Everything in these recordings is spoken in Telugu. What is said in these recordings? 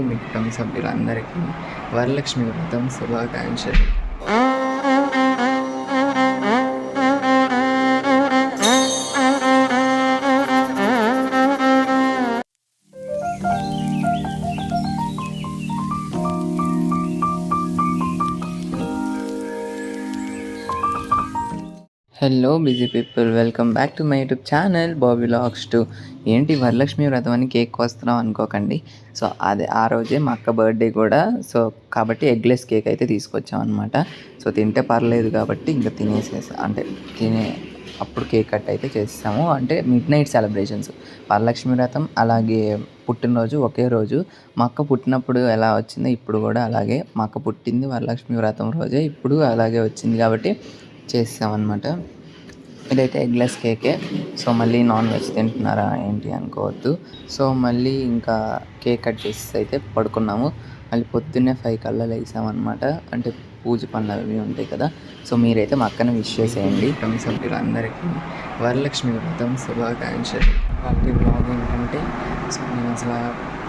మీ కుటుంబ సభ్యులందరికీ వరలక్ష్మి వ్రతం శుభాకాంక్షలు. Hello busy people welcome back to my YouTube channel Bobby లాక్స్ టు ఏంటి వరలక్ష్మి వ్రతం అని కేక్ కోస్తున్నాం అనుకోకండి. సో అదే ఆ రోజే మా అక్క బర్త్డే కూడా. సో కాబట్టి ఎగ్లెస్ కేక్ అయితే తీసుకొచ్చాం అనమాట సో తింటే పర్లేదు కాబట్టి ఇంకా తినేసేసా అంటే తినే అప్పుడు కేక్ కట్ అయితే చేస్తాము అంటే మిడ్ నైట్ సెలబ్రేషన్స్ వరలక్ష్మి వ్రతం అలాగే పుట్టినరోజు ఒకే రోజు. మా అక్క పుట్టినప్పుడు ఎలా వచ్చిందో ఇప్పుడు కూడా అలాగే. మా అక్క పుట్టింది వరలక్ష్మి వ్రతం రోజే ఇప్పుడు అలాగే వచ్చింది కాబట్టి చేసామన్నమాట ఇదైతే ఎగ్లెస్ కేకే. సో మళ్ళీ నాన్ వెజ్ తింటున్నారా ఏంటి అనుకోవద్దు. సో మళ్ళీ ఇంకా కేక్ కట్ చేసి అయితే పడుకున్నాము. మళ్ళీ పొద్దున్నే ఫైవ్ కల్లా లేసామన్నమాట. అంటే పూజ పనులు అవి ఉంటాయి కదా. సో మీరైతే మా అక్కని విష్ చేసేయండి. కుటుంబ సభ్యులందరికీ వరలక్ష్మి వ్రతం శుభాకాంక్షలు. వాళ్ళకి బ్లాగ్ ఏంటంటే సో నేను అసలు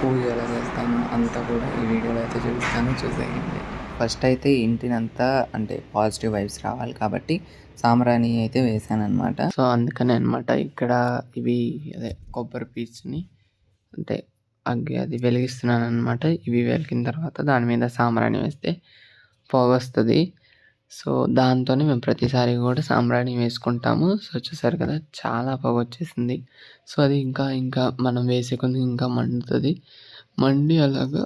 పూజ ఎలా చేస్తాను అంతా కూడా ఈ వీడియోలో అయితే చూపిస్తాను. చూసేయండి. ఫస్ట్ అయితే ఇంటినంతా అంటే పాజిటివ్ వైబ్స్ రావాలి కాబట్టి సాంబ్రాణి అయితే వేసాను అనమాట సో అందుకనే అనమాట ఇక్కడ ఇవి అదే కొబ్బరి పీచుని అంటే అగ్గి అది వెలిగిస్తున్నాను అనమాట ఇవి వెలిగిన తర్వాత దాని మీద సాంబ్రాణి వేస్తే పొగ వస్తుంది సో దాంతోనే మేము ప్రతిసారి కూడా సాంబ్రాణి వేసుకుంటాము. సో చూసారు కదా చాలా పొగ వచ్చేసింది సో అది ఇంకా ఇంకా మనం వేసే కొంచెం ఇంకా మండుతుంది. మండి అలాగా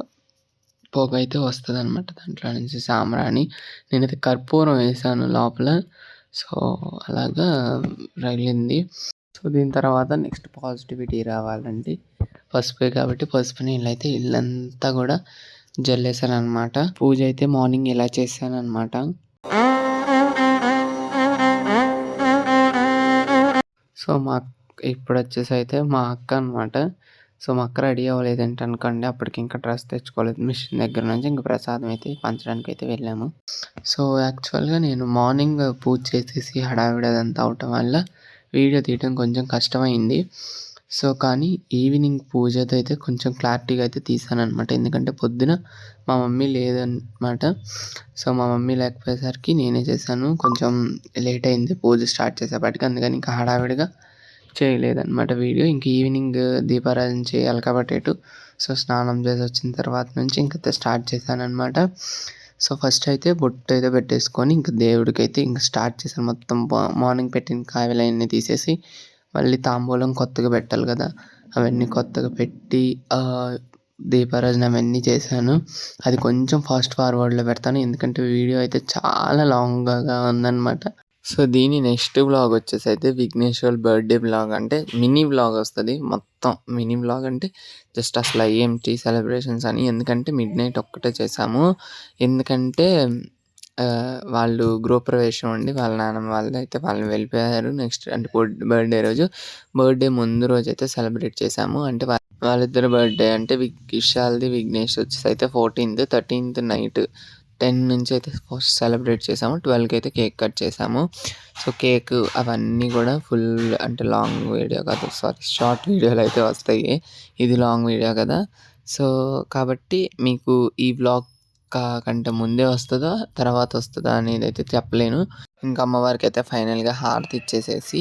పొగ అయితే వస్తుంది అనమాట దాంట్లో నుంచి సాంబ్రాణి. నేనైతే కర్పూరం వేసాను లోపల. సో అలాగా రగిలింది. సో దీని తర్వాత నెక్స్ట్ పాజిటివిటీ రావాలండి. పసుపే కాబట్టి పసుపు నీళ్ళు అయితే ఇల్లంతా కూడా జల్లేసాను అనమాట పూజ అయితే మార్నింగ్ ఇలా చేశాను అనమాట సో మా ఇప్పుడు వచ్చేసి అయితే మా అక్క అనమాట సో మా అక్క రెడీ అవ్వలేదు అనుకోండి అప్పటికి ఇంకా డ్రెస్ తెచ్చుకోలేదు. మిషన్ దగ్గర నుంచి ఇంకా ప్రసాదం అయితే పంచడానికి అయితే వెళ్ళాము. సో యాక్చువల్గా నేను మార్నింగ్ పూజ చేసేసి హడావిడి అదంతా అవటం వల్ల వీడియో తీయడం కొంచెం కష్టమైంది. సో కానీ ఈవినింగ్ పూజతో అయితే కొంచెం క్లారిటీగా అయితే తీసాను అనమాట ఎందుకంటే పొద్దున మా మమ్మీ లేదనమాట సో మా మమ్మీ లేకపోయేసరికి నేనే చేశాను. కొంచెం లేట్ అయింది పూజ స్టార్ట్ చేసేపటికి. అందుకని ఇంకా హడావిడిగా చేయలేదన్నమాట వీడియో. ఇంక ఈవినింగ్ దీపారాధన చేయాలి కాబట్టి ఎటు. సో స్నానం చేసి వచ్చిన తర్వాత నుంచి ఇంకా స్టార్ట్ చేశాను అనమాట సో ఫస్ట్ అయితే బొట్టు అయితే పెట్టేసుకొని ఇంకా దేవుడికి అయితే ఇంకా స్టార్ట్ చేశాను. మొత్తం మార్నింగ్ పెట్టిన కాయలన్నీ తీసేసి మళ్ళీ తాంబూలం కొత్తగా పెట్టాలి కదా. అవన్నీ కొత్తగా పెట్టి దీపారాజన అవన్నీ చేశాను. అది కొంచెం ఫాస్ట్ ఫార్వర్డ్లో పెడతాను. ఎందుకంటే వీడియో అయితే చాలా లాంగ్గా ఉందన్నమాట. సో దీని నెక్స్ట్ వ్లాగ్ వచ్చేసి అయితే విఘ్నేశ్వర్ బర్త్డే వ్లాగ్ అంటే మినీ వ్లాగ్ వస్తుంది. మొత్తం మినీ వ్లాగ్ అంటే జస్ట్ అసలు ఏంటి సెలబ్రేషన్స్ అని. ఎందుకంటే మిడ్ నైట్ ఒక్కటే చేసాము. ఎందుకంటే వాళ్ళు గృహప్రవేశం అండి వాళ్ళ నాన్నమ్మ వాళ్ళు అయితే వాళ్ళని వెళ్ళిపోయారు. నెక్స్ట్ అంటే బర్త్డే రోజు. బర్త్డే ముందు రోజు అయితే సెలబ్రేట్ చేసాము. అంటే వాళ్ళిద్దరు బర్త్డే అంటే విశాల్ది విఘ్నేష్ వచ్చేసి అయితే ఫోర్టీన్త్ థర్టీన్త్ నైట్ టెన్ నుంచి అయితే ఫస్ట్ సెలబ్రేట్ చేసాము. ట్వెల్వ్కి అయితే కేక్ కట్ చేసాము. సో కేక్ అవన్నీ కూడా ఫుల్ అంటే లాంగ్ వీడియో కాదు సారీ షార్ట్ వీడియోలు అయితే వస్తాయి. ఇది లాంగ్ వీడియో కదా. సో కాబట్టి మీకు ఈ వ్లాగ్ కంటే ముందే వస్తుందా తర్వాత వస్తుందా అనేది అయితే చెప్పలేను. ఇంకా అమ్మవారికి అయితే ఫైనల్గా హారతి ఇచ్చేసేసి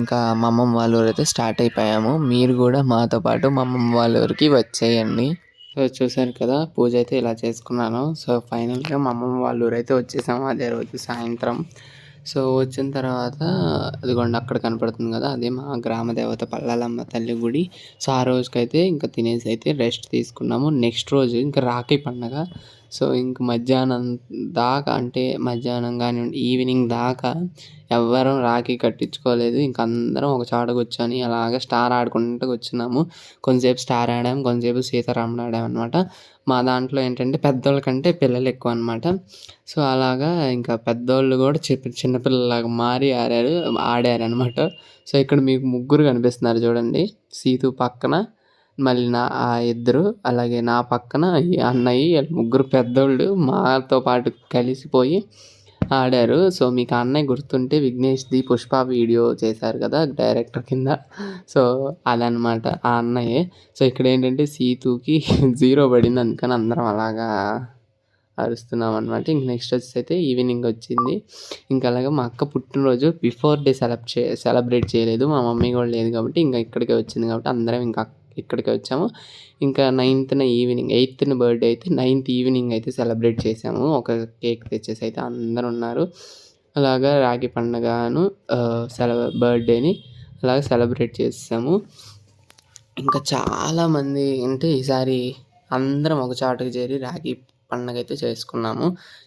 ఇంకా మా అమ్మమ్మ వాళ్ళ ఊరైతే అయితే స్టార్ట్ అయిపోయాము. మీరు కూడా మాతో పాటు మా అమ్మమ్మ వాళ్ళ ఊరికి వచ్చేయండి. సో చూసారు కదా పూజ అయితే ఇలా చేసుకున్నాను. సో ఫైనల్గా మా అమ్మమ్మ వాళ్ళ ఊరైతే వచ్చేసాము. అదే రోజు సాయంత్రం. సో వచ్చిన తర్వాత అదిగోండి అక్కడ కనపడుతుంది కదా అదే మా గ్రామ దేవత పల్లాలమ్మ తల్లి గుడి. సో ఆ రోజుకైతే ఇంకా తినేసి అయితే రెస్ట్ తీసుకున్నాము. నెక్స్ట్ రోజు ఇంకా రాఖీ పండగ. సో ఇంక మధ్యాహ్నం దాకా అంటే మధ్యాహ్నం కానివ్వండి ఈవినింగ్ దాకా ఎవ్వరం రాఖీ కట్టించుకోలేదు. ఇంక అందరం ఒక చోట కూర్చొని అలాగ స్టార్ ఆడుకుంటూ కూర్చున్నాము కొంతసేపు స్టార్ ఆడాము కొంతసేపు సీతారాముడు ఆడాము అనమాట మా దాంట్లో ఏంటంటే పెద్దోళ్ళ కంటే పిల్లలు ఎక్కువ అనమాట సో అలాగా ఇంకా పెద్దోళ్ళు కూడా చిన్న చిన్నపిల్లలాగా మారి ఆడారు ఆడారు అనమాట సో ఇక్కడ మీకు ముగ్గురు కనిపిస్తున్నారు చూడండి. సీతు పక్కన మళ్ళీ నా ఆ ఇద్దరు అలాగే నా పక్కన ఈ అన్నయ్య ముగ్గురు పెద్దోళ్ళు మాతో పాటు కలిసిపోయి ఆడారు. సో, మీకు అన్నయ్య గుర్తుంటే 'విఘ్నేష్‌ది' 'పుష్ప' వీడియో చేశారు కదా! డైరెక్టర్ కింద. సో, అదనమాట ఆ అన్నయ్యే. సో, ఇక్కడ ఏంటంటే సీతుకి జీరో పడింది. అందుకని అందరం అలాగా అరుస్తున్నాం అనమాట ఇంక నెక్స్ట్ వచ్చేసైతే ఈవినింగ్ వచ్చింది. ఇంక అలాగే మా అక్క పుట్టినరోజు బిఫోర్ డే సెలబ్ చే సెలబ్రేట్ చేయలేదు. మా మమ్మీ కూడా లేదు కాబట్టి ఇంకా ఇక్కడికే వచ్చింది కాబట్టి అందరం ఇంకా ఇక్కడికి వచ్చాము. ఇంకా నైన్త్‌న ఈవినింగ్ ఎయిత్‌న బర్త్‌డే అయితే నైన్త్ ఈవినింగ్ అయితే సెలబ్రేట్ చేసాము. ఒక కేక్ తెచ్చేసి అయితే అందరు ఉన్నారు. అలాగా రాగి పండగను సెల బర్త్‌డేని అలాగా సెలబ్రేట్ చేసాము ఇంకా చాలామంది అంటే ఈసారి అందరం ఒక చాటుకు చేరి రాగి పండగ అయితే చేసుకున్నాము.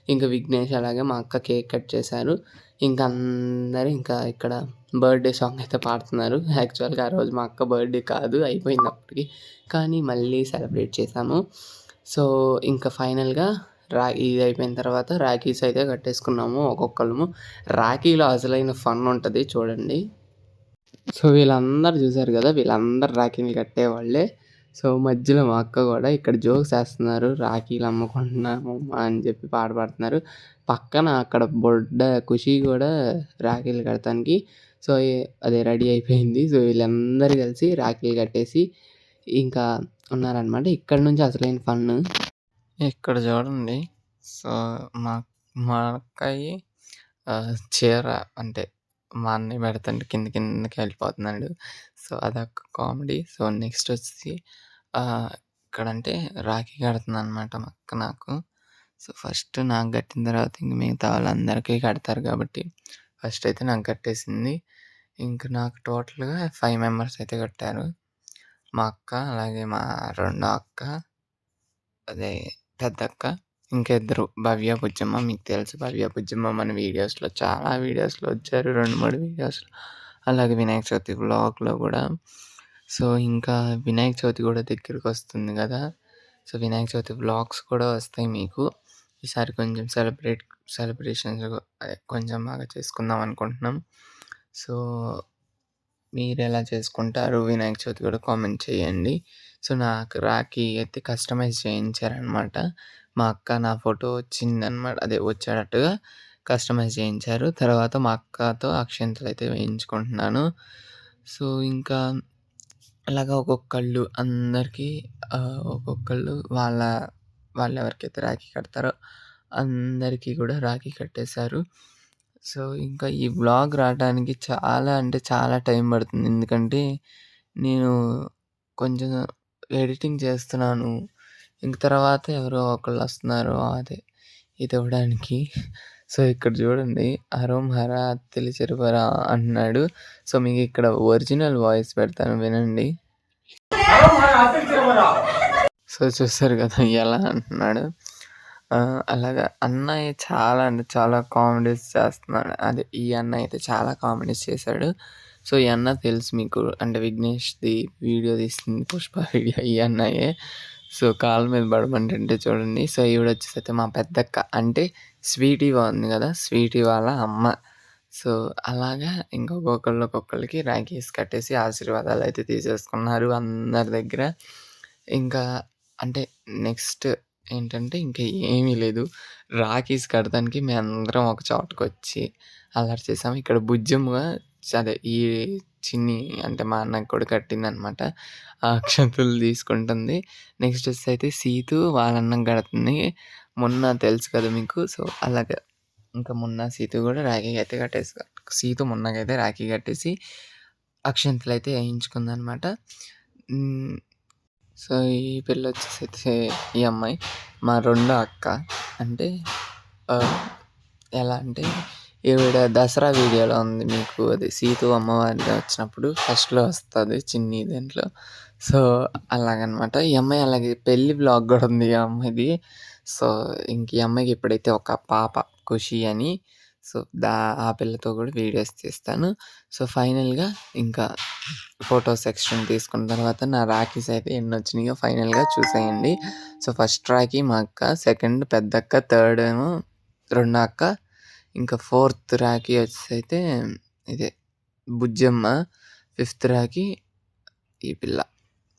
ఇంకా విఘ్నేష్ అలాగే మా అక్క కేక్ కట్ చేశారు. ఇంకా అందరూ ఇంకా ఇక్కడ బర్త్‌డే సాంగ్ అయితే పాడుతున్నారు. యాక్చువల్‌గా ఆ రోజు మా అక్క బర్త్‌డే కాదు అయిపోయింది అప్పటికి. కానీ మళ్ళీ సెలబ్రేట్ చేశాము. సో, ఇంకా ఫైనల్‌గా రా ఇది అయిపోయిన తర్వాత రాఖీస్ అయితే కట్టేసుకున్నాము ఒక్కొక్కళ్ళము. రాఖీలో అసలైన ఫన్ ఉంటుంది చూడండి. సో, వీళ్ళందరూ చూసారు కదా! వీళ్ళందరూ రాఖీలు కట్టేవాళ్ళే. సో, మధ్యలో మా అక్క కూడా ఇక్కడ జోక్స్ వేస్తున్నారు రాఖీలు అమ్ముకుంటున్నాము అని చెప్పి పాట పాడుతున్నారు. పక్కన అక్కడ బుడ్డ ఖుషి కూడా రాఖీలు కడతానికి సో, అదే రెడీ అయిపోయింది. సో, వీళ్ళందరూ కలిసి రాఖీలు కట్టేసి ఇంకా ఉన్నారనమాట. ఇక్కడ నుంచి అసలైన ఫన్. ఇక్కడ చూడండి. సో, మా మా అక్కయ్య చీర అంటే మా అన్నయ్య పెడుతుంటే కింద కిందకి వెళ్ళిపోతున్నాడు. సో, అదొక కామెడీ. సో, నెక్స్ట్ వచ్చి ఇక్కడంటే రాఖీ కడుతుందనమాట మా అక్క నాకు. సో, ఫస్ట్ నాకు కట్టిన తర్వాత ఇంక మిగతా వాళ్ళందరికీ కడతారు కాబట్టి ఫస్ట్ అయితే నాకు కట్టేసింది. ఇంక నాకు టోటల్‌గా ఫైవ్ మెంబర్స్ అయితే కట్టారు. మా అక్క, అలాగే మా రెండో అక్క, అదే పెద్దక్క, ఇంకా ఇద్దరు భవ్య, బుజ్జమ్మ. మీకు తెలుసు భవ్య, బుజ్జమ్మ మన వీడియోస్‌లో చాలా వీడియోస్‌లో వచ్చారు. 2, 3 వీడియోస్‌లో. అలాగే వినాయక చవితి బ్లాగ్లో కూడా. సో, ఇంకా వినాయక చవితి కూడా దగ్గరికి వస్తుంది కదా! సో, వినాయక చవితి బ్లాగ్స్ కూడా వస్తాయి మీకు. ఈసారి కొంచెం సెలబ్రేట్ సెలబ్రేషన్స్ కొంచెం బాగా చేసుకుందాం అనుకుంటున్నాం. సో, మీరు ఎలా చేసుకుంటారు వినాయక చవితి కూడా కామెంట్ చేయండి. సో, నాకు రాఖీ అయితే కస్టమైజ్ చేయించారనమాట. మా అక్క నా ఫోటో వచ్చిందనమాట. అదే వచ్చేటట్టుగా కస్టమైజ్ చేయించారు. తర్వాత మా అక్కతో అక్షంతలు అయితే వేయించుకుంటున్నాను. సో, ఇంకా అలాగా ఒక్కొక్కళ్ళు అందరికీ ఒక్కొక్కళ్ళు వాళ్ళ వాళ్ళు ఎవరికైతే రాఖీ కడతారో అందరికీ కూడా రాఖీ కట్టేశారు. సో, ఇంకా ఈ వ్లాగ్ రావడానికి చాలా అంటే చాలా టైం పడుతుంది. ఎందుకంటే నేను కొంచెం ఎడిటింగ్ చేస్తున్నాను. ఇంక తర్వాత ఎవరో ఒకళ్ళు వస్తున్నారు అదే ఇది ఇవ్వడానికి. సో, ఇక్కడ చూడండి 'హరోం హర అత్తిలి చెరువర' అంటున్నాడు. సో, మీకు ఇక్కడ ఒరిజినల్ వాయిస్ పెడతాను వినండి. సో, చూస్తారు కదా! ఎలా అంటున్నాడు. అలాగా అన్నయ్య చాలా అంటే చాలా కామెడీస్ చేస్తున్నాడు. అదే ఈ అన్నయ్య అయితే చాలా కామెడీస్ చేశాడు. సో, ఈ అన్న తెలుసు మీకు అంటే విఘ్నేష్‌ది వీడియో తీసింది 'పుష్ప' వీడియో ఈ అన్నయ్యే. సో, కాళ్ళ మీద పడమంటుంటే చూడండి. సో, ఈవిడ వచ్చేసైతే మా పెద్దక్క అంటే స్వీటీ ఉంది కదా! స్వీటీ వాళ్ళ అమ్మ. సో, అలాగా ఇంకొకళ్ళు ఒక్కొక్కరికి ఒక్కొక్కళ్ళకి రాఖీస్ కట్టేసి ఆశీర్వాదాలు అయితే తీసేసుకున్నారు అందరి దగ్గర. ఇంకా అంటే నెక్స్ట్ ఏంటంటే ఇంకా ఏమీ లేదు. రాఖీస్ కడతానికి అందరం ఒక చోటకొచ్చి అల్లరి చేసాము. ఇక్కడ బుజ్జమ్మ అదే ఈ చిన్ని అంటే మా అన్నకి కూడా కట్టిందనమాట. ఆ అక్షంతులు తీసుకుంటుంది. నెక్స్ట్ వచ్చేసైతే సీతు వాళ్ళ అన్నం కడుతుంది. మొన్న తెలుసు కదా మీకు. సో, అలాగా ఇంకా మొన్న సీతు కూడా రాఖీ అయితే కట్టేసి సీతు మొన్నకైతే రాఖీ కట్టేసి అక్షింతలైతే అయితే వేయించుకుందనమాట సో, ఈ పిల్ల వచ్చేసైతే ఈ అమ్మాయి మా రెండో అక్క. అంటే ఎలా అంటే ఈవిడ దసరా వీడియోలో ఉంది మీకు అది సీతు అమ్మవారిగా వచ్చినప్పుడు ఫస్ట్‌లో వస్తుంది చిన్ని దీంట్లో. సో, అలాగనమాట. ఈ అమ్మాయి అలాగే పెళ్ళి బ్లాగ్ కూడా ఉంది ఈ అమ్మాయిది. సో, ఇంక ఈ అమ్మాయికి ఇప్పుడైతే ఒక పాప ఖుషి అని. సో, దా ఆ పిల్లతో కూడా వీడియోస్ తీస్తాను. సో, ఫైనల్‌గా ఇంకా ఫోటో సెక్షన్ తీసుకున్న తర్వాత నా రాఖీస్ అయితే ఎన్నొచ్చినాయో ఫైనల్‌గా చూసేయండి. సో, ఫస్ట్ రాఖీ మా అక్క, సెకండ్ పెద్దక్క, థర్డ్ ఏమో రెండో అక్క, ఇంకా ఫోర్త్ రాఖీ అయితే ఇదే బుజ్జమ్మ, ఫిఫ్త్ రాఖీ ఈ పిల్ల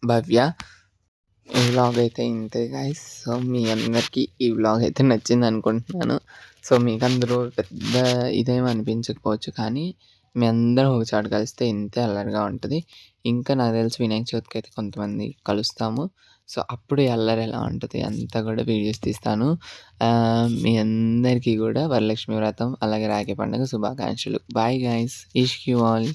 భవ్య. ఈ వ్లాగ్ అయితే ఇంతే గాయస్ సో మీ అందరికీ ఈ వ్లాగ్ అయితే నచ్చింది అనుకుంటున్నాను. సో మీకు అందరూ పెద్ద ఇదేమి అనిపించకపోవచ్చు కానీ మీ అందరం ఒక చోట కలిస్తే ఇంతే అల్లరిగా ఉంటుంది. ఇంకా నాకు తెలిసి వినాయక చవితికి అయితే కొంతమంది కలుస్తాము. సో అప్పుడు అల్లరి ఎలా ఉంటుంది అంతా కూడా వీడియోస్ తీస్తాను. మీ అందరికీ కూడా వరలక్ష్మి వ్రతం అలాగే రాఖీ పండుగ శుభాకాంక్షలు. Bye guys wish you all